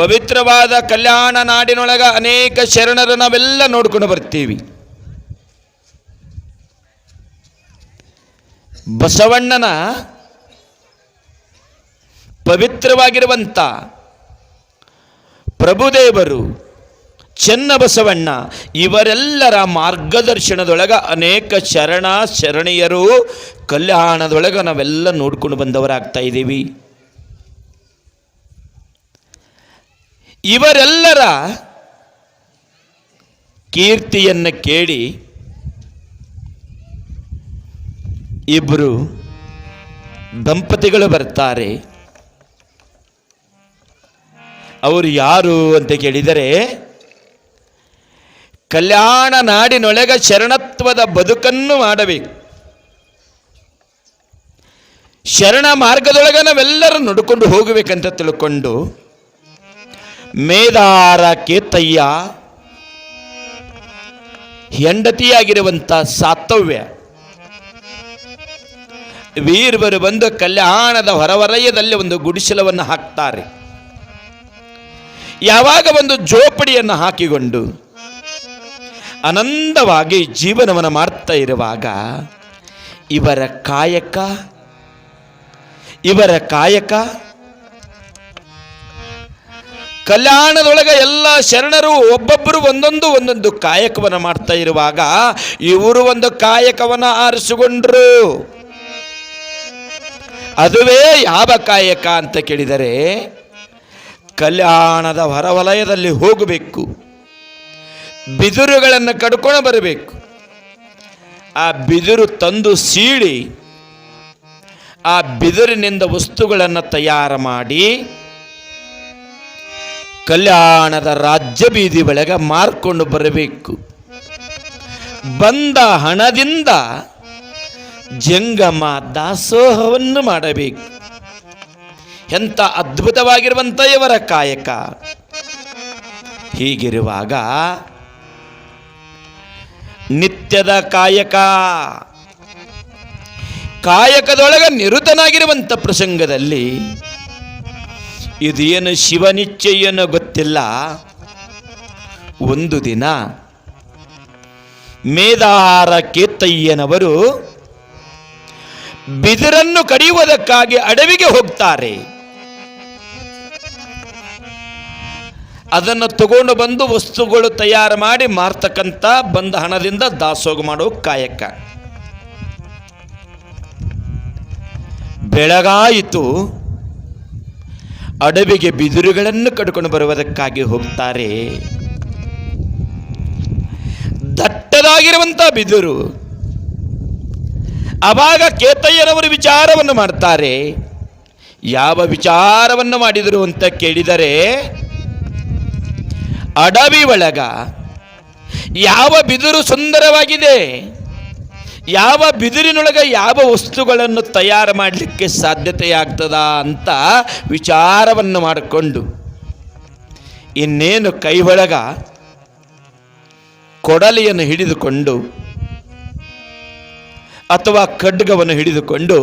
ಪವಿತ್ರವಾದ ಕಲ್ಯಾಣ ನಾಡಿನೊಳಗ ಅನೇಕ ಶರಣರು ನಾವೆಲ್ಲ ನೋಡ್ಕೊಂಡು ಬರ್ತೀವಿ. ಬಸವಣ್ಣನ ಪವಿತ್ರವಾಗಿರುವಂಥ ಪ್ರಭುದೇವರು ಚೆನ್ನ ಬಸವಣ್ಣ ಇವರೆಲ್ಲರ ಮಾರ್ಗದರ್ಶನದೊಳಗ ಅನೇಕ ಶರಣ ಶರಣೀಯರು ಕಲ್ಯಾಣದೊಳಗ ನಾವೆಲ್ಲ ನೋಡ್ಕೊಂಡು ಬಂದವರಾಗ್ತಾ ಇದ್ದೀವಿ. ಇವರೆಲ್ಲರ ಕೀರ್ತಿಯನ್ನು ಕೇಳಿ ಇಬ್ಬರು ದಂಪತಿಗಳು ಬರ್ತಾರೆ. ಅವರು ಯಾರು ಅಂತ ಕೇಳಿದರೆ, ಕಲ್ಯಾಣ ನಾಡಿನೊಳಗ ಶರಣತ್ವದ ಬದುಕನ್ನು ಮಾಡಬೇಕು. ಶರಣ ಮಾರ್ಗದೊಳಗ ನಾವೆಲ್ಲರೂ ನಡ್ಕೊಂಡು ಹೋಗಬೇಕಂತ ತಿಳ್ಕೊಂಡು ಮೇದಾರ ಕೇತಯ್ಯ ಹೆಂಡತಿಯಾಗಿರುವಂಥ ಸಾತವ್ಯ ವೀರವರು ಬಂದು ಕಲ್ಯಾಣದ ಹೊರವಲಯದಲ್ಲಿ ಒಂದು ಗುಡಿಸಲವನ್ನು ಹಾಕ್ತಾರೆ. ಯಾವಾಗ ಒಂದು ಜೋಪಡಿಯನ್ನು ಹಾಕಿಕೊಂಡು ಆನಂದವಾಗಿ ಜೀವನವನ್ನು ಮಾಡ್ತಾ ಇರುವಾಗ ಇವರ ಕಾಯಕ ಇವರ ಕಾಯಕ ಕಲ್ಯಾಣದೊಳಗೆ ಎಲ್ಲ ಶರಣರು ಒಬ್ಬೊಬ್ಬರು ಒಂದೊಂದು ಒಂದೊಂದು ಕಾಯಕವನ್ನು ಮಾಡ್ತಾ ಇರುವಾಗ ಇವರು ಒಂದು ಕಾಯಕವನ್ನು ಆರಿಸಿಕೊಂಡ್ರು. ಅದುವೇ ಯಾವ ಕಾಯಕ ಅಂತ ಕೇಳಿದರೆ ಕಲ್ಯಾಣದ ಹೊರವಲಯದಲ್ಲಿ ಹೋಗಬೇಕು. ಬಿದಿರುಗಳನ್ನು ಕಡ್ಕೊಂಡು ಬರಬೇಕು. ಆ ಬಿದಿರು ತಂದು ಸೀಳಿ ಆ ಬಿದಿರಿನಿಂದ ವಸ್ತುಗಳನ್ನು ತಯಾರು ಮಾಡಿ ಕಲ್ಯಾಣದ ರಾಜ್ಯ ಬೀದಿ ಒಳಗೆ ಮಾರ್ಕೊಂಡು ಬರಬೇಕು. ಬಂದ ಹಣದಿಂದ ಜಂಗಮ ದಾಸೋಹವನ್ನು ಮಾಡಬೇಕು. ಎಂಥ ಅದ್ಭುತವಾಗಿರುವಂಥ ಇವರ ಕಾಯಕ. ಹೀಗಿರುವಾಗ ನಿತ್ಯದ ಕಾಯಕ. ಕಾಯಕದೊಳಗ ನಿರುತನಾಗಿರುವಂಥ ಪ್ರಸಂಗದಲ್ಲಿ ಇದೇನು ಶಿವನಿಚ್ಛೆಯನ್ನು ಗೊತ್ತಿಲ್ಲ. ಒಂದು ದಿನ ಮೇದಾರ ಕೇತಯ್ಯನವರು ಬಿದಿರನ್ನು ಕಡಿಯುವುದಕ್ಕಾಗಿ ಅಡವಿಗೆ ಹೋಗ್ತಾರೆ. ಅದನ್ನು ತಗೊಂಡು ಬಂದು ವಸ್ತುಗಳು ತಯಾರು ಮಾಡಿ ಮಾರ್ತಕ್ಕಂಥ ಬಂದ ಹಣದಿಂದ ದಾಸೋಗ ಮಾಡೋ ಕಾಯಕ. ಬೆಳಗಾಯಿತು. ಅಡವಿಗೆ ಬಿದಿರುಗಳನ್ನು ಕಟ್ಕೊಂಡು ಬರುವುದಕ್ಕಾಗಿ ಹೋಗ್ತಾರೆ. ದಟ್ಟದಾಗಿರುವಂಥ ಬಿದಿರು. ಅವಾಗ ಕೇತಯ್ಯನವರು ವಿಚಾರವನ್ನು ಮಾಡ್ತಾರೆ. ಯಾವ ವಿಚಾರವನ್ನು ಮಾಡಿದರು ಅಂತ ಕೇಳಿದರೆ, ಅಡವಿ ಒಳಗ ಯಾವ ಬಿದಿರು ಸುಂದರವಾಗಿದೆ? ಯಾವ ಬಿದಿರಿನೊಳಗೆ ಯಾವ ವಸ್ತುಗಳನ್ನು ತಯಾರು ಮಾಡಲಿಕ್ಕೆ ಸಾಧ್ಯತೆ ಆಗ್ತದ ಅಂತ ವಿಚಾರವನ್ನು ಮಾಡಿಕೊಂಡು ಇನ್ನೇನು ಕೈ ಒಳಗ ಕೊಡಲಿಯನ್ನು ಹಿಡಿದುಕೊಂಡು ಅಥವಾ ಖಡ್ಗವನ್ನು ಹಿಡಿದುಕೊಂಡು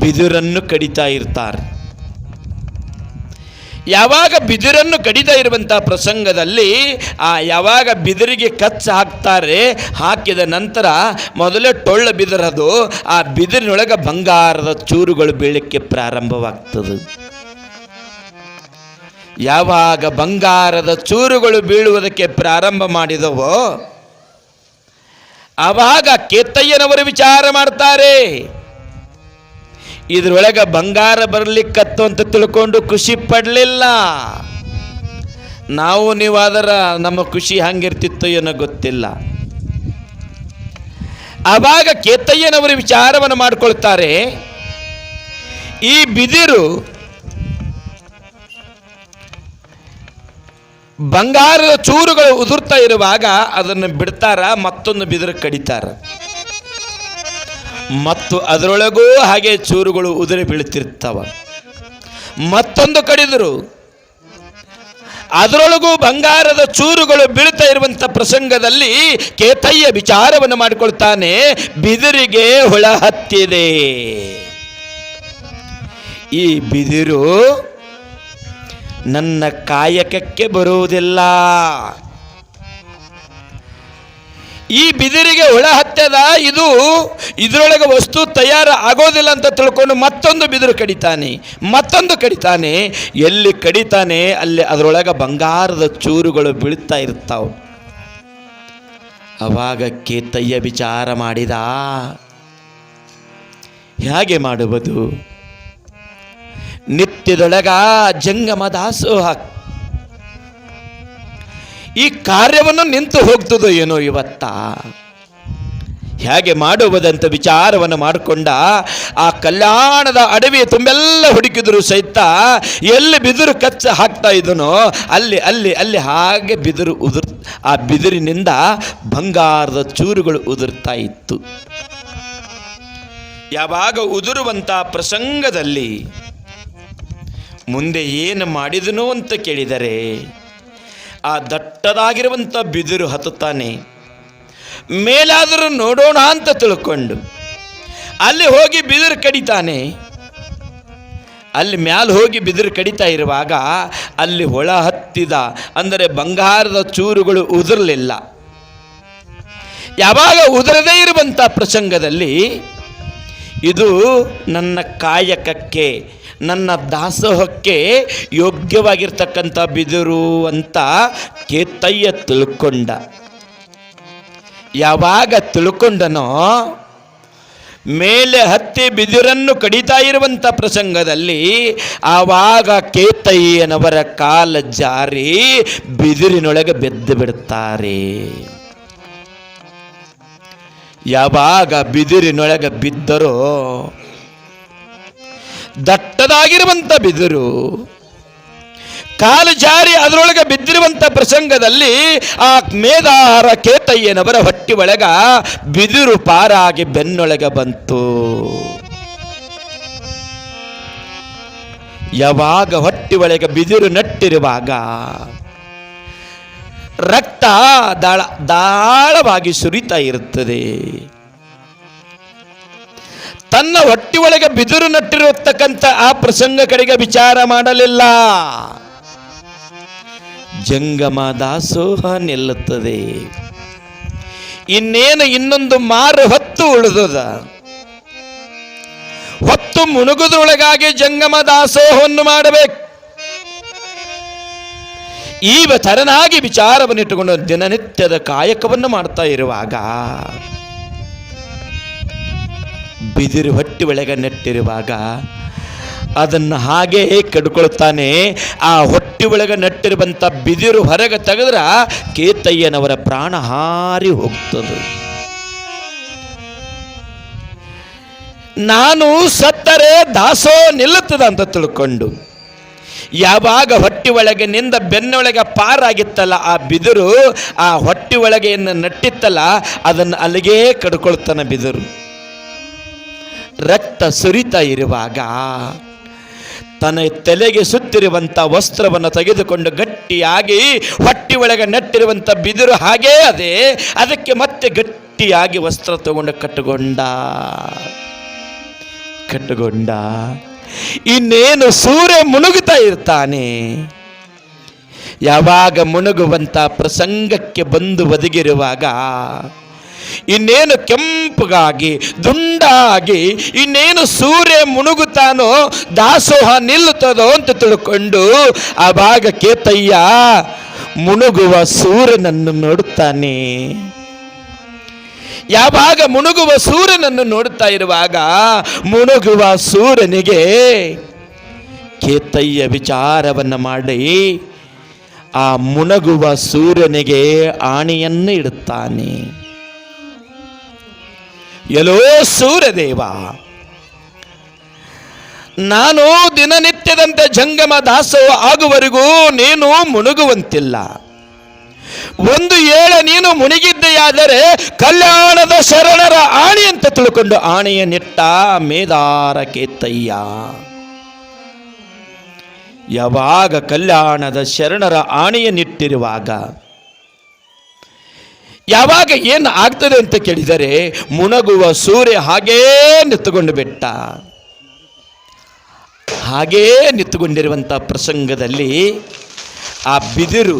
ಬಿದಿರನ್ನು ಕಡಿತಾ ಇರ್ತಾರೆ. ಯಾವಾಗ ಬಿದಿರನ್ನು ಕಡಿತಾ ಇರುವಂಥ ಪ್ರಸಂಗದಲ್ಲಿ, ಆ ಯಾವಾಗ ಬಿದಿರಿಗೆ ಕಚ್ಚ ಹಾಕ್ತಾರೆ, ಹಾಕಿದ ನಂತರ ಮೊದಲೇ ಟೊಳ್ಳ ಬಿದಿರದು, ಆ ಬಿದಿರಿನೊಳಗೆ ಬಂಗಾರದ ಚೂರುಗಳು ಬೀಳಕ್ಕೆ ಪ್ರಾರಂಭವಾಗ್ತದೆ. ಯಾವಾಗ ಬಂಗಾರದ ಚೂರುಗಳು ಬೀಳುವುದಕ್ಕೆ ಪ್ರಾರಂಭ ಮಾಡಿದವೋ, ಆವಾಗ ಕೇತಯ್ಯನವರು ವಿಚಾರ ಮಾಡ್ತಾರೆ. ಇದ್ರೊಳಗೆ ಬಂಗಾರ ಬರಲಿಕ್ಕತ್ತು ಅಂತ ತಿಳ್ಕೊಂಡು ಖುಷಿ ಪಡಲಿಲ್ಲ. ನಾವು ನೀವು ನಮ್ಮ ಖುಷಿ ಹಂಗಿರ್ತಿತ್ತು ಏನೋ ಗೊತ್ತಿಲ್ಲ. ಆವಾಗ ಕೇತಯ್ಯನವರು ವಿಚಾರವನ್ನು ಮಾಡಿಕೊಳ್ತಾರೆ. ಈ ಬಿದಿರು ಬಂಗಾರದ ಚೂರುಗಳು ಉದುರ್ತಾ ಇರುವಾಗ ಅದನ್ನು ಬಿಡ್ತಾರ? ಮತ್ತೊಂದು ಬಿದಿರು ಕಡಿತಾರ. ಮತ್ತು ಅದರೊಳಗೂ ಹಾಗೆ ಚೂರುಗಳು ಉದುರಿ ಬೀಳ್ತಿರ್ತಾವ ಮತ್ತೊಂದು ಕಡಿದರು, ಅದರೊಳಗೂ ಬಂಗಾರದ ಚೂರುಗಳು ಬೀಳ್ತಾ ಇರುವಂಥ ಪ್ರಸಂಗದಲ್ಲಿ ಕೇತಯ್ಯ ವಿಚಾರವನ್ನು ಮಾಡಿಕೊಳ್ತಾನೆ, ಬಿದಿರಿಗೆ ಹುಳ ಹತ್ತಿದೆ. ಈ ಬಿದಿರು ನನ್ನ ಕಾಯಕಕ್ಕೆ ಬರುವುದಿಲ್ಲ. ಈ ಬಿದಿರಿಗೆ ಹುಳ ಹತ್ತದ ಇದು ಇದರೊಳಗೆ ವಸ್ತು ತಯಾರು ಆಗೋದಿಲ್ಲ ಅಂತ ತಿಳ್ಕೊಂಡು ಮತ್ತೊಂದು ಬಿದಿರು ಕಡಿತಾನೆ, ಮತ್ತೊಂದು ಕಡಿತಾನೆ. ಎಲ್ಲಿ ಕಡಿತಾನೆ, ಅಲ್ಲಿ ಅದರೊಳಗೆ ಬಂಗಾರದ ಚೂರುಗಳು ಬೀಳ್ತಾ ಇರ್ತಾವೆ. ಅವಾಗ ಕೇತಯ್ಯ ವಿಚಾರ ಮಾಡಿದ, ಹೇಗೆ ಮಾಡುವುದು? ನಿತ್ಯದೊಳಗ ಜಂಗಮ ದಾಸೋಹ ಈ ಕಾರ್ಯವನ್ನು ನಿಂತು ಹೋಗ್ತದೋ ಏನೋ ಇವತ್ತ? ಹೇಗೆ ಮಾಡುವುದಂತ ವಿಚಾರವನ್ನು ಮಾಡಿಕೊಂಡ ಆ ಕಲ್ಯಾಣದ ಅಡವಿ ತುಂಬೆಲ್ಲ ಹುಡುಕಿದ್ರು ಸಹಿತ ಎಲ್ಲಿ ಬಿದಿರು ಕಚ್ಚ ಹಾಕ್ತಾ ಇದನೋ ಅಲ್ಲಿ ಅಲ್ಲಿ ಅಲ್ಲಿ ಹಾಗೆ ಬಿದಿರು ಉದುರ್, ಆ ಬಿದಿರಿನಿಂದ ಬಂಗಾರದ ಚೂರುಗಳು ಉದುರ್ತಾ ಇತ್ತು. ಯಾವಾಗ ಉದುರುವಂಥ ಪ್ರಸಂಗದಲ್ಲಿ ಮುಂದೆ ಏನು ಮಾಡಿದನು ಅಂತ ಕೇಳಿದರೆ ಆ ದಟ್ಟದಾಗಿರುವಂಥ ಬಿದಿರು ಹತ್ತುತ್ತಾನೆ. ಮೇಲಾದರೂ ನೋಡೋಣ ಅಂತ ತಿಳ್ಕೊಂಡು ಅಲ್ಲಿ ಹೋಗಿ ಬಿದಿರು ಕಡಿತಾನೆ. ಅಲ್ಲಿ ಮ್ಯಾಲ ಹೋಗಿ ಬಿದಿರು ಕಡಿತಾ ಇರುವಾಗ ಅಲ್ಲಿ ಹೊಳ ಹತ್ತಿದ, ಅಂದರೆ ಬಂಗಾರದ ಚೂರುಗಳು ಉದುರಲಿಲ್ಲ. ಯಾವಾಗ ಉದುರದೇ ಇರುವಂಥ ಪ್ರಸಂಗದಲ್ಲಿ ಇದು ನನ್ನ ಕಾಯಕಕ್ಕೆ ನನ್ನ ದಾಸೋಹಕ್ಕೆ ಯೋಗ್ಯವಾಗಿರ್ತಕ್ಕಂಥ ಬಿದಿರು ಅಂತ ಕೇತಯ್ಯ ತಿಳ್ಕೊಂಡ. ಯಾವಾಗ ತಿಳ್ಕೊಂಡನೋ, ಮೇಲೆ ಹತ್ತಿ ಬಿದಿರನ್ನು ಕಡಿತಾ ಇರುವಂಥ ಪ್ರಸಂಗದಲ್ಲಿ ಆವಾಗ ಕೇತಯ್ಯನವರ ಕಾಲ ಜಾರಿ ಬಿದಿರಿನೊಳಗೆ ಬೆದ್ದು ಬಿಡುತ್ತಾರೆ ಯಾವಾಗ ಬಿದಿರಿನೊಳಗೆ ಬಿದ್ದರೋ ದಟ್ಟದಾಗಿರುವಂಥ ಬಿದಿರು. ಕಾಲು ಜಾರಿ ಅದರೊಳಗೆ ಬಿದ್ದಿರುವಂಥ ಪ್ರಸಂಗದಲ್ಲಿ ಆ ಮೇದಾರ ಕೇತಯ್ಯನವರ ಹೊಟ್ಟಿ ಒಳಗ ಬಿದಿರು ಪಾರಾಗಿ ಬೆನ್ನೊಳಗೆ ಬಂತು. ಯಾವಾಗ ಹೊಟ್ಟಿ ಒಳಗೆ ಬಿದಿರು ನಟ್ಟಿರುವಾಗ ರಕ್ತ ದಾಳ ದಾಳವಾಗಿ ಸುರಿತಾ ಇರುತ್ತದೆ ತನ್ನ ಹೊಟ್ಟಿ ಒಳಗೆ ಬಿದಿರು ನಟ್ಟಿರತಕ್ಕಂಥ ಆ ಪ್ರಸಂಗ ಕಡೆಗೆ ವಿಚಾರ ಮಾಡಲಿಲ್ಲ. ಜಂಗಮ ದಾಸೋಹ ನಿಲ್ಲುತ್ತದೆ. ಇನ್ನೇನು ಇನ್ನೊಂದು ಮಾರು ಹೊತ್ತು ಉಳಿದದ. ಹೊತ್ತು ಮುಣುಗುದ್ರೊಳಗಾಗಿ ಜಂಗಮ ದಾಸೋಹವನ್ನು ಮಾಡಬೇಕು. ಈ ತರನಾಗಿ ವಿಚಾರವನ್ನಿಟ್ಟುಕೊಂಡು ದಿನನಿತ್ಯದ ಕಾಯಕವನ್ನು ಮಾಡ್ತಾ ಇರುವಾಗ ಬಿದಿರು ಹೊಟ್ಟಿ ಒಳಗೆ ನೆಟ್ಟಿರುವಾಗ ಅದನ್ನು ಹಾಗೇ ಕಡ್ಕೊಳ್ತಾನೆ? ಆ ಹೊಟ್ಟಿ ಒಳಗೆ ನೆಟ್ಟಿರುವಂಥ ಬಿದಿರು ಹೊರಗೆ ತೆಗೆದ್ರೆ ಕೇತಯ್ಯನವರ ಪ್ರಾಣ ಹಾರಿ ಹೋಗ್ತದೆ. ನಾನು ಸತ್ತರೆ ದಾಸೋ ನಿಲ್ಲುತ್ತದೆ ಅಂತ ತಿಳ್ಕೊಂಡು ಯಾವಾಗ ಹೊಟ್ಟಿ ಒಳಗೆ ನಿಂದ ಬೆನ್ನೊಳಗೆ ಪಾರಾಗಿತ್ತಲ್ಲ ಆ ಬಿದಿರು, ಆ ಹೊಟ್ಟಿ ಒಳಗೆ ಏನು ನಟ್ಟಿತ್ತಲ್ಲ, ಅದನ್ನು ಅಲ್ಲಿಗೇ ಕಡ್ಕೊಳ್ತಾನೆ ಬಿದಿರು. ರಕ್ತ ಸುರಿತಾ ಇರುವಾಗ ತನ್ನ ತಲೆಗೆ ಸುತ್ತಿರುವಂಥ ವಸ್ತ್ರವನ್ನು ತೆಗೆದುಕೊಂಡು ಗಟ್ಟಿಯಾಗಿ ಹೊಟ್ಟಿ ಒಳಗೆ ನೆಟ್ಟಿರುವಂಥ ಬಿದಿರು ಹಾಗೇ ಅದೇ. ಅದಕ್ಕೆ ಮತ್ತೆ ಗಟ್ಟಿಯಾಗಿ ವಸ್ತ್ರ ತಗೊಂಡು ಕಟ್ಟುಕೊಂಡ. ಕಟ್ಟುಕೊಂಡ. ಇನ್ನೇನು ಸೂರ್ಯ ಮುಳುಗುತ್ತಾ ಇರ್ತಾನೆ. ಯಾವಾಗ ಮುಣುಗುವಂಥ ಪ್ರಸಂಗಕ್ಕೆ ಬಂದು ಒದಗಿರುವಾಗ ಇನ್ನೇನು ಕೆಂಪಗಾಗಿ, ದುಂಡಾಗಿ, ಇನ್ನೇನು ಸೂರ್ಯ ಮುಣುಗುತ್ತಾನೋ, ದಾಸೋಹ ನಿಲ್ಲುತ್ತದೋ ಅಂತ ತಿಳ್ಕೊಂಡು ಆ ಭಾಗ ಕೇತಯ್ಯ ಮುಣುಗುವ ಸೂರ್ಯನನ್ನು ನೋಡುತ್ತಾನೆ. ಯಾವಾಗ ಮುಣುಗುವ ಸೂರ್ಯನನ್ನು ನೋಡುತ್ತಾ ಇರುವಾಗ, ಮುಣುಗುವ ಸೂರ್ಯನಿಗೆ ಕೇತಯ್ಯ ವಿಚಾರವನ್ನು ಮಾಡಿ, ಆ ಮುಣಗುವ ಸೂರ್ಯನಿಗೆ ಆಣೆಯನ್ನು ಇಡುತ್ತಾನೆ. ಎಲ್ಲೋ ಸೂರ್ಯದೇವ. ನಾನು ದಿನನಿತ್ಯದಂತೆ ಜಂಗಮ ದಾಸೋ ಆಗುವವರೆಗೂ ನೀನು ಮುಣುಗುವಂತಿಲ್ಲ. ಒಂದು ಏಳ ನೀನು ಮುಳುಗಿದ್ದೆಯಾದರೆ ಕಲ್ಯಾಣದ ಶರಣರ ಆಣಿ ಅಂತ ತಿಳ್ಕೊಂಡು ಆಣೆಯ ನಿಟ್ಟ ಮೇದಾರ ಕೇತಯ್ಯ ಯಾವಾಗ ಕಲ್ಯಾಣದ ಶರಣರ ಆಣೆಯ ನಿಟ್ಟಿರುವಾಗ ಯಾವಾಗ ಏನು ಆಗ್ತದೆ ಅಂತ ಕೇಳಿದರೆ ಮುಣಗುವ ಸೂರ್ಯ ಹಾಗೇ ನಿಂತುಕೊಂಡು ಬಿಟ್ಟ. ಹಾಗೇ ನಿಂತುಕೊಂಡಿರುವಂಥ ಪ್ರಸಂಗದಲ್ಲಿ ಆ ಬಿದಿರು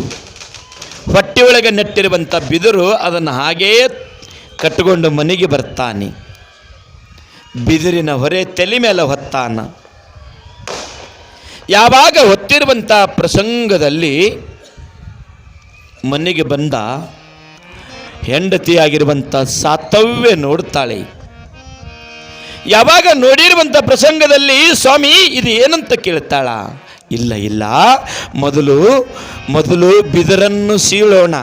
ಹೊಟ್ಟೆಯೊಳಗೆ ನೆಟ್ಟಿರುವಂಥ ಬಿದಿರು ಅದನ್ನು ಹಾಗೇ ಕಟ್ಟಿಕೊಂಡು ಮನೆಗೆ ಬರ್ತಾನೆ. ಬಿದಿರಿನ ಹೊರೆ ತಲೆ ಮೇಲೆ ಹೊತ್ತಾನ. ಯಾವಾಗ ಹೊತ್ತಿರುವಂಥ ಪ್ರಸಂಗದಲ್ಲಿ ಮನೆಗೆ ಬಂದ ಹೆಂಡತಿಯಾಗಿರುವಂಥ ಸಾತವ್ಯ ನೋಡ್ತಾಳೆ. ಯಾವಾಗ ನೋಡಿರುವಂಥ ಪ್ರಸಂಗದಲ್ಲಿ, ಸ್ವಾಮಿ, ಇದು ಏನಂತ ಕೇಳ್ತಾಳ? ಇಲ್ಲ ಇಲ್ಲ. ಮೊದಲು ಮೊದಲು ಬಿದರನ್ನು ಸೀಳೋಣ.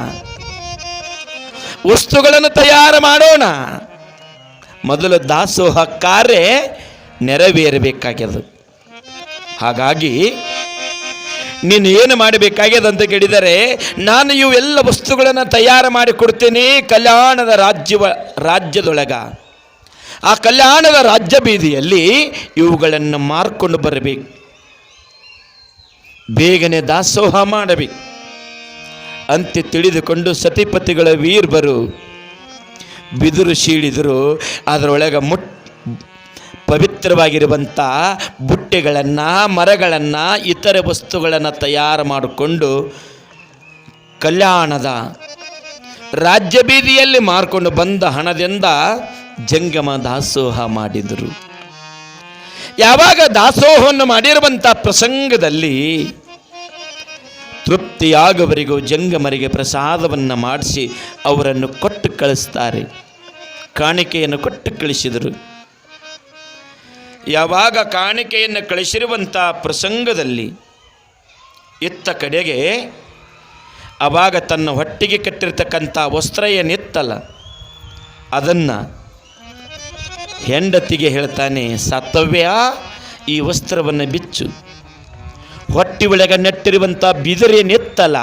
ವಸ್ತುಗಳನ್ನು ತಯಾರು ಮಾಡೋಣ. ಮೊದಲು ದಾಸೋಹ ಕಾರ್ಯ ನೆರವೇರಬೇಕಾಗ್ಯದು. ಹಾಗಾಗಿ ನೀನು ಏನು ಮಾಡಬೇಕಾಗ್ಯದ ಅಂತ ಕೇಳಿದರೆ, ನಾನು ಇವೆಲ್ಲ ವಸ್ತುಗಳನ್ನು ತಯಾರು ಮಾಡಿ ಕೊಡ್ತೇನೆ ಕಲ್ಯಾಣದ ರಾಜ್ಯವ, ರಾಜ್ಯದೊಳಗ. ಆ ಕಲ್ಯಾಣದ ರಾಜ್ಯ ಬೀದಿಯಲ್ಲಿ ಇವುಗಳನ್ನು ಮಾರ್ಕೊಂಡು ಬರಬೇಕು. ಬೇಗನೆ ದಾಸೋಹ ಮಾಡಬೇಕು. ಅಂತೆ ತಿಳಿದುಕೊಂಡು ಸತಿಪತಿಗಳ ವೀರ್ಬರು ಬಿದಿರು ಶೀಳಿದರು, ಅದರೊಳಗೆ ಮುಟ್ ಪವಿತ್ರವಾಗಿರುವಂಥ ಬುಟ್ಟೆಗಳನ್ನು, ಮರಗಳನ್ನು, ಇತರೆ ವಸ್ತುಗಳನ್ನು ತಯಾರು ಮಾಡಿಕೊಂಡು ಕಲ್ಯಾಣದ ರಾಜ್ಯ ಬೀದಿಯಲ್ಲಿ ಮಾರ್ಕೊಂಡು ಬಂದ ಹಣದಿಂದ ಜಂಗಮ ದಾಸೋಹ ಮಾಡಿದರು. ಯಾವಾಗ ದಾಸೋಹವನ್ನು ಮಾಡಿರುವಂಥ ಪ್ರಸಂಗದಲ್ಲಿ ತೃಪ್ತಿಯಾಗುವವರಿಗೂ ಜಂಗಮರಿಗೆ ಪ್ರಸಾದವನ್ನು ಮಾಡಿಸಿ ಅವರನ್ನು ಕೊಟ್ಟು ಕಳಿಸ್ತಾರೆ. ಕಾಣಿಕೆಯನ್ನು ಕೊಟ್ಟು ಕಳಿಸಿದರು. ಯಾವಾಗ ಕಾಣಿಕೆಯನ್ನು ಕಳಿಸಿರುವಂಥ ಪ್ರಸಂಗದಲ್ಲಿ ಇತ್ತ ಕಡೆಗೆ ಆವಾಗ ತನ್ನ ಹೊಟ್ಟಿಗೆ ಕಟ್ಟಿರ್ತಕ್ಕಂಥ ವಸ್ತ್ರ ಏನಿತ್ತಲ್ಲ, ಅದನ್ನು ಹೆಂಡತಿಗೆ ಹೇಳ್ತಾನೆ ಸತ್ತವ್ಯ ಈ ವಸ್ತ್ರವನ್ನು ಬಿಚ್ಚು. ಹೊಟ್ಟಿ ಒಳಗೆ ನೆಟ್ಟಿರುವಂಥ ಬಿದಿರೇನಿತ್ತಲ್ಲ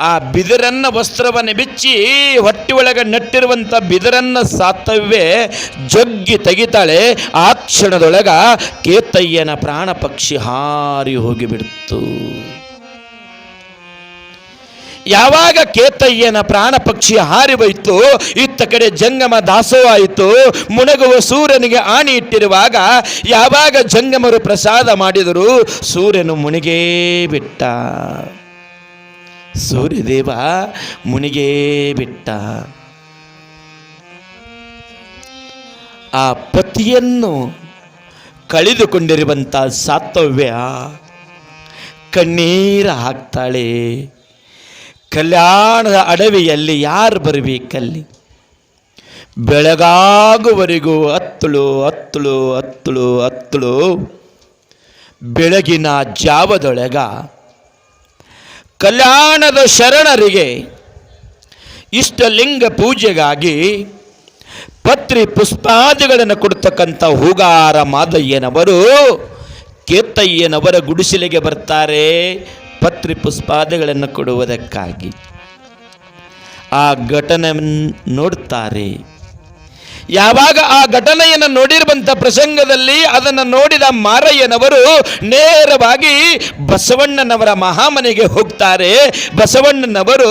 ಆ ಬಿದಿರನ್ನ ವಸ್ತ್ರವನ್ನು ಬಿಚ್ಚಿ ಹೊಟ್ಟೆ ಒಳಗೆ ನೆಟ್ಟಿರುವಂಥ ಬಿದಿರನ್ನ ಸಾತವ್ಯ ಜಗ್ಗಿ ತೆಗಿತಾಳೆ. ಆ ಕ್ಷಣದೊಳಗ ಕೇತಯ್ಯನ ಪ್ರಾಣ ಪಕ್ಷಿ ಹಾರಿ ಹೋಗಿಬಿಡ್ತು. ಯಾವಾಗ ಕೇತಯ್ಯನ ಪ್ರಾಣ ಪಕ್ಷಿ ಹಾರಿ ಹೋಯಿತು, ಇತ್ತ ಕಡೆ ಜಂಗಮ ದಾಸವಾಯಿತು, ಮುಣಗುವ ಸೂರ್ಯನಿಗೆ ಆಣಿ ಇಟ್ಟಿರುವಾಗ ಯಾವಾಗ ಜಂಗಮರು ಪ್ರಸಾದ ಮಾಡಿದರು ಸೂರ್ಯನು ಮುಣಿಗೇ ಬಿಟ್ಟ. ಸೂರ್ಯದೇವ ಮುನಿಗೇ ಬಿಟ್ಟ. ಆ ಪತಿಯನ್ನು ಕಳೆದುಕೊಂಡಿರುವಂಥ ಸಾತವ್ಯ ಕಣ್ಣೀರ ಹಾಕ್ತಾಳೆ. ಕಲ್ಯಾಣದ ಅಡವಿಯಲ್ಲಿ ಯಾರು ಬರಬೇಕಲ್ಲಿ? ಬೆಳಗಾಗುವರೆಗೂ ಹತ್ತಳು ಹತ್ತಳು ಹತ್ತಳು ಹತ್ತಳು ಬೆಳಗಿನ ಜಾವದೊಳಗ ಕಲ್ಯಾಣದ ಶರಣರಿಗೆ ಇಷ್ಟಲಿಂಗ ಪೂಜೆಗಾಗಿ ಪತ್ರಿ ಪುಷ್ಪಾದಿಗಳನ್ನು ಕೊಡ್ತಕ್ಕಂಥ ಹೂಗಾರ ಮಾದಯ್ಯನವರು, ಕೇತಯ್ಯನವರ ಗುಡಿಸಲಿಗೆ ಬರ್ತಾರೆ ಪತ್ರಿ ಪುಷ್ಪಾದಿಗಳನ್ನು ಕೊಡುವುದಕ್ಕಾಗಿ. ಆ ಘಟನೆ ನೋಡ್ತಾರೆ. ಯಾವಾಗ ಆ ಘಟನೆಯನ್ನು ನೋಡಿರುವಂಥ ಪ್ರಸಂಗದಲ್ಲಿ ಅದನ್ನು ನೋಡಿದ ಮಾರಯ್ಯನವರು ನೇರವಾಗಿ ಬಸವಣ್ಣನವರ ಮಹಾಮನೆಗೆ ಹೋಗ್ತಾರೆ. ಬಸವಣ್ಣನವರು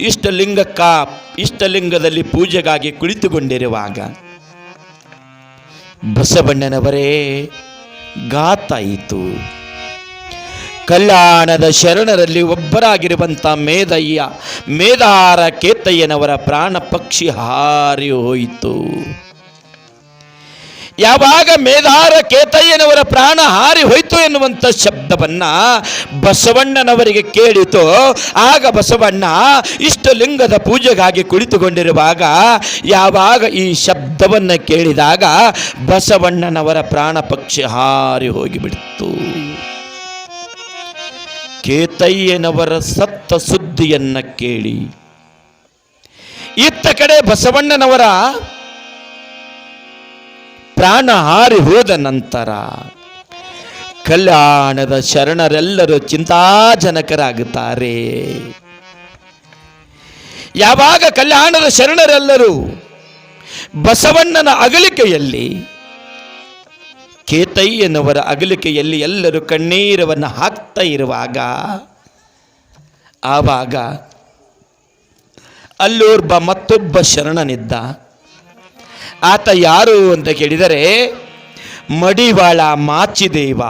ಇಷ್ಟಲಿಂಗಕ್ಕ, ಇಷ್ಟಲಿಂಗದಲ್ಲಿ ಪೂಜೆಗಾಗಿ ಕುಳಿತುಕೊಂಡಿರುವಾಗ ಬಸವಣ್ಣನವರೇ ಗಾತಾಯಿತು ಕಲ್ಯಾಣದ ಶರಣರಲ್ಲಿ ಒಬ್ಬರಾಗಿರುವಂಥ ಮೇದಯ್ಯ ಮೇಧಾರ ಕೇತಯ್ಯನವರ ಪ್ರಾಣ ಪಕ್ಷಿ ಹಾರಿ ಹೋಯಿತು. ಯಾವಾಗ ಮೇಧಾರ ಕೇತಯ್ಯನವರ ಪ್ರಾಣ ಹಾರಿ ಹೋಯ್ತು ಎನ್ನುವಂಥ ಶಬ್ದವನ್ನ ಬಸವಣ್ಣನವರಿಗೆ ಕೇಳಿತು, ಆಗ ಬಸವಣ್ಣ ಇಷ್ಟು ಲಿಂಗದ ಪೂಜೆಗಾಗಿ ಕುಳಿತುಕೊಂಡಿರುವಾಗ ಯಾವಾಗ ಈ ಶಬ್ದವನ್ನು ಕೇಳಿದಾಗ ಬಸವಣ್ಣನವರ ಪ್ರಾಣ ಪಕ್ಷಿ ಹಾರಿ ಹೋಗಿಬಿಡ್ತು. ಕೇತಯ್ಯನವರ ಸತ್ತ ಸುದ್ದಿಯನ್ನ ಕೇಳಿ. ಇತ್ತ ಕಡೆ ಬಸವಣ್ಣನವರ ಪ್ರಾಣ ಹಾರಿ ಹೋದ ನಂತರ ಕಲ್ಯಾಣದ ಶರಣರೆಲ್ಲರೂ ಚಿಂತಾಜನಕರಾಗುತ್ತಾರೆ. ಯಾವಾಗ ಕಲ್ಯಾಣದ ಶರಣರೆಲ್ಲರೂ ಬಸವಣ್ಣನ ಅಗಲಿಕೆಯಲ್ಲಿ ಕೇತಯ್ಯನವರ ಅಗಲಿಕೆಯಲ್ಲಿ ಎಲ್ಲರೂ ಕಣ್ಣೀರವನ್ನು ಹಾಕ್ತಾ ಇರುವಾಗ, ಆವಾಗ ಅಲ್ಲೋರ್ಬ ಮತ್ತೊಬ್ಬ ಶರಣನಿದ್ದ. ಆತ ಯಾರು ಅಂತ ಕೇಳಿದರೆ, ಮಡಿವಾಳ ಮಾಚಿದೇವ.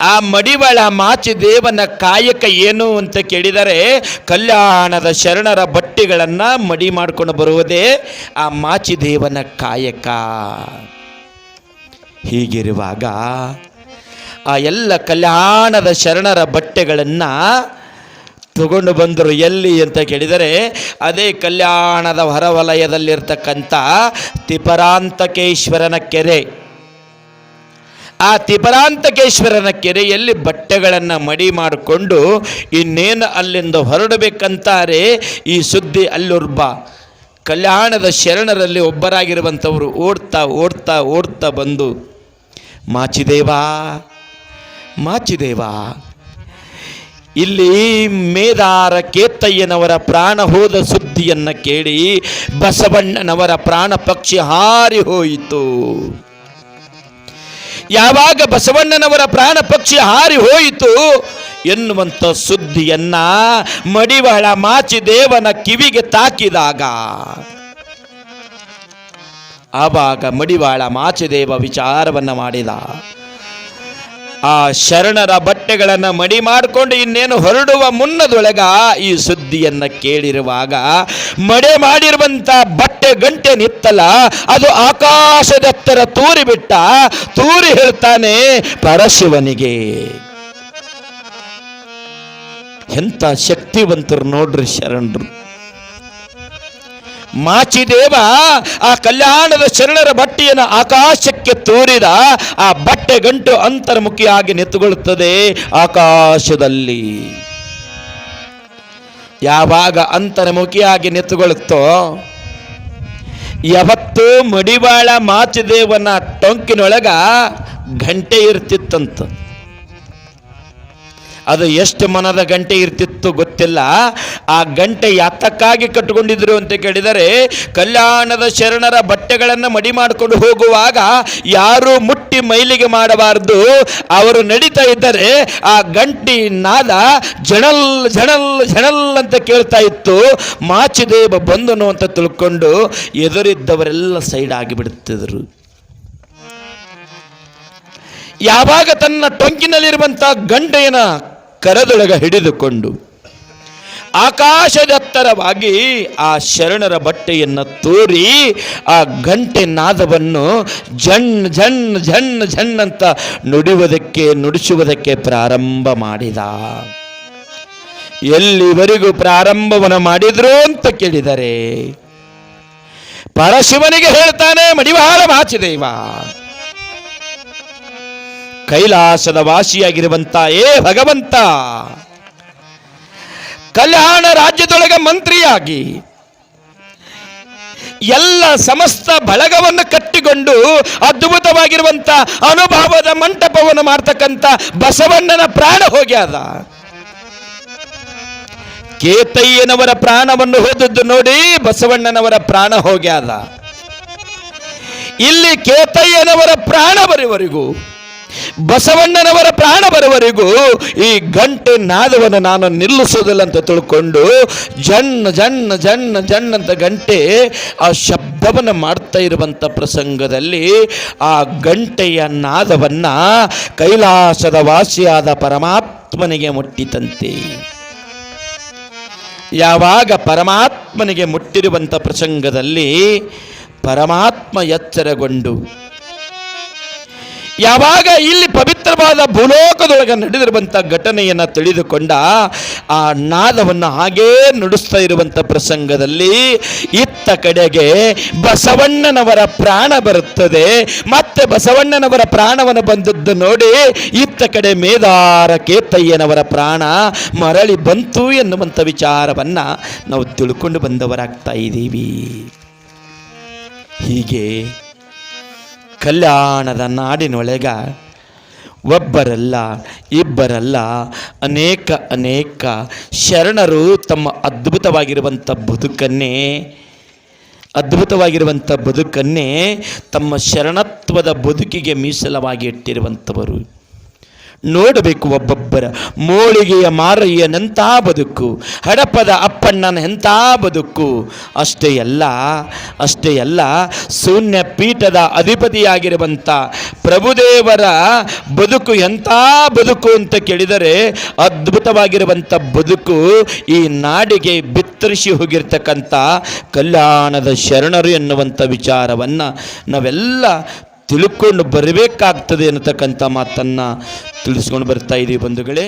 ಆ ಮಡಿವಾಳ ಮಾಚಿದೇವನ ಕಾಯಕ ಏನು ಅಂತ ಕೇಳಿದರೆ, ಕಲ್ಯಾಣದ ಶರಣರ ಬಟ್ಟೆಗಳನ್ನು ಮಡಿ ಮಾಡಿಕೊಂಡು ಬರುವುದೇ ಆ ಮಾಚಿದೇವನ ಕಾಯಕ. ಹೀಗಿರುವಾಗ ಆ ಎಲ್ಲ ಕಲ್ಯಾಣದ ಶರಣರ ಬಟ್ಟೆಗಳನ್ನು ತಗೊಂಡು ಬಂದರು. ಎಲ್ಲಿ ಅಂತ ಕೇಳಿದರೆ ಅದೇ ಕಲ್ಯಾಣದ ಹೊರವಲಯದಲ್ಲಿರ್ತಕ್ಕಂಥ ತಿಪರಾಂತಕೇಶ್ವರನ ಕೆರೆ. ಆ ತಿಪರಾಂತಕೇಶ್ವರನ ಕೆರೆಯಲ್ಲಿ ಬಟ್ಟೆಗಳನ್ನು ಮಡಿ ಮಾಡಿಕೊಂಡು ಇನ್ನೇನು ಅಲ್ಲಿಂದ ಹೊರಡಬೇಕಂತಾರೆ ಈ ಸುದ್ದಿ ಅಲ್ಲುರ್ಬ. ಕಲ್ಯಾಣದ ಶರಣರಲ್ಲಿ ಒಬ್ಬರಾಗಿರುವಂಥವರು ಓಡ್ತಾ ಓಡ್ತಾ ಓಡ್ತಾ ಬಂದು ಮಾಚಿದೇವಾ ಮಾಚಿದೇವಾ. ಇಲ್ಲಿ ಮೇದಾರ ಕೇತಯ್ಯನವರ ಪ್ರಾಣ ಹೋದ ಸುದ್ದಿಯನ್ನು ಕೇಳಿ ಬಸವಣ್ಣನವರ ಪ್ರಾಣ ಪಕ್ಷಿ ಹಾರಿ ಹೋಯಿತು. ಯಾವಾಗ ಬಸವಣ್ಣನವರ ಪ್ರಾಣ ಪಕ್ಷಿ ಹಾರಿ ಹೋಯಿತು ಎನ್ನುವಂಥ ಸುದ್ದಿಯನ್ನ ಮಡಿವಾಳ ಮಾಚಿದೇವನ ಕಿವಿಗೆ ತಾಕಿದಾಗ ಆವಾಗ ಮಡಿವಾಳ ಮಾಚಿದೇವ ವಿಚಾರವನ್ನ ಮಾಡಿದ. ಆ ಶರಣರ ಬಟ್ಟೆಗಳನ್ನು ಮಡಿ ಮಾಡಿಕೊಂಡು ಇನ್ನೇನು ಹೊರಡುವ ಮುನ್ನದೊಳಗ ಈ ಸುದ್ದಿಯನ್ನ ಕೇಳಿರುವಾಗ, ಮಡೆ ಮಾಡಿರುವಂತ ಬಟ್ಟೆ ಗಂಟೆ ನಿತ್ತಲ ಅದು ಆಕಾಶದತ್ತರ ತೂರಿ ಬಿಟ್ಟ, ತೂರಿ ಹೇಳ್ತಾನೆ ಪರಶಿವನಿಗೆ. ಎಂಥ ಶಕ್ತಿವಂತರು ನೋಡ್ರಿ ಶರಣರು. ಮಾಚಿದೇವ ಆ ಕಲ್ಯಾಣದ ಶರಣರ ಬಟ್ಟೆಯನ್ನು ಆಕಾಶಕ್ಕೆ ತೋರಿದ ಆ ಬಟ್ಟೆ ಗಂಟು ಅಂತರ್ಮುಖಿಯಾಗಿ ನೆತ್ತುಕೊಳ್ಳುತ್ತದೆ ಆಕಾಶದಲ್ಲಿ. ಯಾವಾಗ ಅಂತರ್ಮುಖಿಯಾಗಿ ನೆತ್ತುಕೊಳ್ಳುತ್ತೋ ಯಾವತ್ತು ಮಡಿವಾಳ ಮಾಚಿದೇವನ ಟೊಂಕಿನೊಳಗ ಗಂಟೆ ಇರ್ತಿತ್ತಂತ. ಅದು ಎಷ್ಟು ಮನದ ಗಂಟೆ ಇರ್ತಿತ್ತು ಗೊತ್ತಿಲ್ಲ. ಆ ಗಂಟೆ ಯಾತಕ್ಕಾಗಿ ಕಟ್ಟಿಕೊಂಡಿದ್ರು ಅಂತ ಕೇಳಿದರೆ, ಕಲ್ಯಾಣದ ಶರಣರ ಬಟ್ಟೆಗಳನ್ನು ಮಡಿ ಮಾಡಿಕೊಂಡು ಹೋಗುವಾಗ ಯಾರು ಮುಟ್ಟಿ ಮೈಲಿಗೆ ಮಾಡಬಾರದು. ಅವರು ನಡೀತಾ ಇದ್ದರೆ ಆ ಗಂಟಿ ನಾದ ಜಣಲ್ ಜಣಲ್ ಜಣಲ್ ಅಂತ ಕೇಳ್ತಾ ಇತ್ತು. ಮಾಚಿದೇವ ಬಂದನು ಅಂತ ತಿಳ್ಕೊಂಡು ಎದುರಿದ್ದವರೆಲ್ಲ ಸೈಡ್ ಆಗಿಬಿಡ್ತಿದ್ರು. ಯಾವಾಗ ತನ್ನ ಟೊಂಕಿನಲ್ಲಿರುವಂಥ ಗಂಟೆಯನ ಕರದೊಳಗ ಹಿಡಿದುಕೊಂಡು ಆಕಾಶದತ್ತರವಾಗಿ ಆ ಶರಣರ ಬಟ್ಟೆಯನ್ನು ತೋರಿ ಆ ಗಂಟೆ ನಾದವನ್ನು ಝಣ್ ಝಣ್ ಝಣ್ ಝಣ್ ಅಂತ ನುಡಿಯುವುದಕ್ಕೆ, ನುಡಿಸುವುದಕ್ಕೆ ಪ್ರಾರಂಭ ಮಾಡಿದ. ಎಲ್ಲಿವರೆಗೂ ಪ್ರಾರಂಭವನ್ನು ಮಾಡಿದ್ರು ಅಂತ ಕೇಳಿದರೆ ಪರಶಿವನಿಗೆ ಹೇಳ್ತಾನೆ, ಮಡಿವಾಳ ಮಾಚಿದೇವ. ಕೈಲಾಸದ ವಾಸಿಯಾಗಿರುವಂತ ಏ ಭಗವಂತ, ಕಲ್ಯಾಣ ರಾಜ್ಯದೊಳಗೆ ಮಂತ್ರಿಯಾಗಿ ಎಲ್ಲ ಸಮಸ್ತ ಬಳಗವನ್ನು ಕಟ್ಟಿಕೊಂಡು ಅದ್ಭುತವಾಗಿರುವಂತ ಅನುಭವದ ಮಂಟಪವನ್ನು ಮಾಡ್ತಕ್ಕಂಥ ಬಸವಣ್ಣನ ಪ್ರಾಣ ಹೋಗ್ಯಾದ ಕೇತಯ್ಯನವರ ಪ್ರಾಣವನ್ನು ಹೋದದ್ದು ನೋಡಿ ಬಸವಣ್ಣನವರ ಪ್ರಾಣ ಹೋಗ್ಯಾದ ಇಲ್ಲಿ ಕೇತಯ್ಯನವರ ಪ್ರಾಣ ಬರುವವರೆಗೂ ಬಸವಣ್ಣನವರ ಪ್ರಾಣ ಬರುವವರೆಗೂ ಈ ಗಂಟೆ ನಾದವನ್ನು ನಾನು ನಿಲ್ಲಿಸೋದಿಲ್ಲ ಅಂತ ತಿಳ್ಕೊಂಡು ಜಣ್ಣ ಜಣ್ಣ ಜಣ್ಣ ಜಣ್ಣ ಅಂತ ಗಂಟೆ ಆ ಶಬ್ದವನ್ನು ಮಾಡ್ತಾ ಇರುವಂಥ ಪ್ರಸಂಗದಲ್ಲಿ ಆ ಗಂಟೆಯ ನಾದವನ್ನು ಕೈಲಾಸದ ವಾಸಿಯಾದ ಪರಮಾತ್ಮನಿಗೆ ಮುಟ್ಟಿತಂತೆ ಯಾವಾಗ ಪರಮಾತ್ಮನಿಗೆ ಮುಟ್ಟಿರುವಂಥ ಪ್ರಸಂಗದಲ್ಲಿ ಪರಮಾತ್ಮ ಎಚ್ಚರಗೊಂಡು ಯಾವಾಗ ಇಲ್ಲಿ ಪವಿತ್ರವಾದ ಭೂಲೋಕದೊಳಗೆ ನಡೆದಿರುವಂಥ ಘಟನೆಯನ್ನು ತಿಳಿದುಕೊಂಡ ಆ ನಾದವನ್ನು ಹಾಗೇ ನುಡಿಸ್ತಾ ಇರುವಂಥ ಪ್ರಸಂಗದಲ್ಲಿ ಇತ್ತ ಕಡೆಗೆ ಬಸವಣ್ಣನವರ ಪ್ರಾಣ ಬರುತ್ತದೆ. ಮತ್ತೆ ಬಸವಣ್ಣನವರ ಪ್ರಾಣವನ್ನು ಬಂದದ್ದು ನೋಡಿ ಇತ್ತ ಕಡೆ ಮೇದಾರ ಕೇತಯ್ಯನವರ ಪ್ರಾಣ ಮರಳಿ ಬಂತು ಎನ್ನುವಂಥ ವಿಚಾರವನ್ನು ನಾವು ತಿಳ್ಕೊಂಡು ಬಂದವರಾಗ್ತಾ ಇದ್ದೀವಿ. ಹೀಗೆ ಕಲ್ಯಾಣದ ನಾಡಿನೊಳಗ ಒಬ್ಬರಲ್ಲ, ಇಬ್ಬರಲ್ಲ, ಅನೇಕ ಅನೇಕ ಶರಣರು ತಮ್ಮ ಅದ್ಭುತವಾಗಿರುವಂಥ ಬದುಕನ್ನೇ ಅದ್ಭುತವಾಗಿರುವಂಥ ಬದುಕನ್ನೇ ತಮ್ಮ ಶರಣತ್ವದ ಬದುಕಿಗೆ ಮೀಸಲವಾಗಿ ಇಟ್ಟಿರುವಂಥವರು ನೋಡಬೇಕು ಒಬ್ಬೊಬ್ಬರ ಮೋಳಿಗೆಯ ಮಾರಯ್ಯನಂಥ ಬದುಕು, ಹಡಪದ ಅಪ್ಪಣ್ಣನ ಎಂಥ ಬದುಕು. ಅಷ್ಟೇ ಅಲ್ಲ ಅಷ್ಟೇ ಅಲ್ಲ, ಶೂನ್ಯ ಪೀಠದ ಅಧಿಪತಿಯಾಗಿರುವಂಥ ಪ್ರಭುದೇವರ ಬದುಕು ಎಂಥ ಬದುಕು ಅಂತ ಕೇಳಿದರೆ ಅದ್ಭುತವಾಗಿರುವಂಥ ಬದುಕು ಈ ನಾಡಿಗೆ ಬಿತ್ತರಿಸಿ ಹೋಗಿರ್ತಕ್ಕಂಥ ಕಲ್ಯಾಣದ ಶರಣರು ಎನ್ನುವಂಥ ವಿಚಾರವನ್ನು ನಾವೆಲ್ಲ ತಿಳ್ಕೊಂಡು ಬರಬೇಕಾಗ್ತದೆ ಅನ್ನತಕ್ಕಂಥ ಮಾತನ್ನು ತಿಳಿಸ್ಕೊಂಡು ಬರ್ತಾ ಇದ್ದೀವಿ ಬಂಧುಗಳೇ.